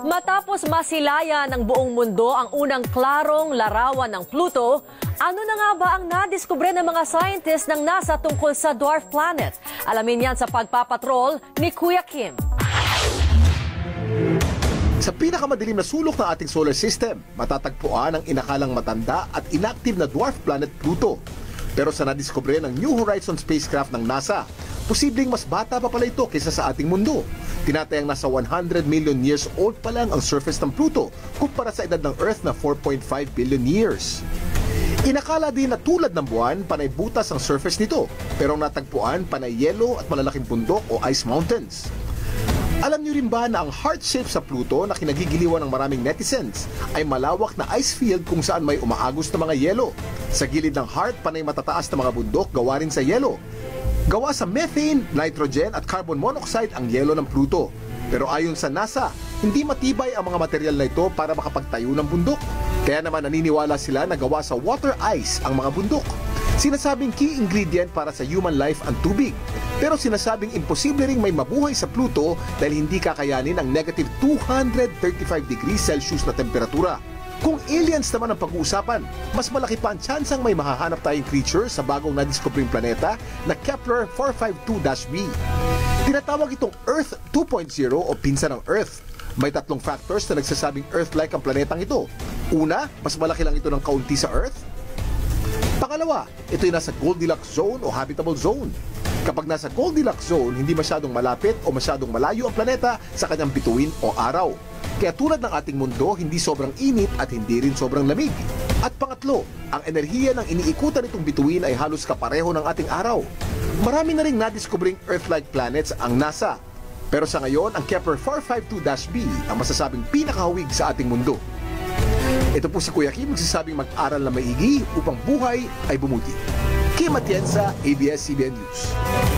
Matapos masilaya ng buong mundo ang unang klarong larawan ng Pluto, ano na nga ba ang nadiskubre ng mga scientists ng NASA tungkol sa dwarf planet? Alamin yan sa pagpapatrol ni Kuya Kim. Sa pinakamadilim na sulok ng ating solar system, matatagpuan ang inakalang matanda at inactive na dwarf planet Pluto. Pero sa nadiskubre ng New Horizons spacecraft ng NASA, posibleng mas bata pa pala ito kaysa sa ating mundo. Tinatayang nasa 100 million years old pa lang ang surface ng Pluto kumpara sa edad ng Earth na 4.5 billion years. Inakala din na tulad ng buwan, panay butas ang surface nito, pero ang natagpuan panay yelo at malalaking bundok o ice mountains. Alam niyo rin ba na ang heart shape sa Pluto na kinagigiliwan ng maraming netizens ay malawak na ice field kung saan may umaagos na mga yelo. Sa gilid ng heart, panay matataas na mga bundok gawa rin sa yelo. Gawa sa methane, nitrogen at carbon monoxide ang yelo ng Pluto. Pero ayon sa NASA, hindi matibay ang mga material na ito para makapagtayo ng bundok. Kaya naman naniniwala sila na gawa sa water ice ang mga bundok. Sinasabing key ingredient para sa human life ang tubig. Pero sinasabing imposible ring may mabuhay sa Pluto dahil hindi kakayanin ang negative 235 degrees Celsius na temperatura. Kung aliens naman ang pag-uusapan, mas malaki pa ang tsansang may mahahanap tayong creature sa bagong nadiskubring planeta na Kepler 452-b. Tinatawag itong Earth 2.0 o pinsa ng Earth. May tatlong factors na nagsasabing Earth-like ang planetang ito. Una, mas malaki lang ito ng kaunti sa Earth. Pangalawa, ito ay nasa Goldilocks zone o habitable zone. Kapag nasa Goldilocks zone, hindi masyadong malapit o masyadong malayo ang planeta sa kanyang bituin o araw. Kaya tulad ng ating mundo, hindi sobrang init at hindi rin sobrang lamig. At pangatlo, ang enerhiya ng iniikutan nitong bituin ay halos kapareho ng ating araw. Marami na rin nadiskubring Earth-like planets ang NASA. Pero sa ngayon, ang Kepler 452-b ang masasabing pinakahawig sa ating mundo. Ito po si Kuya Kim magsasabing mag-aral na maigi upang buhay ay bumuti. Kim Atienza, ABS-CBN News.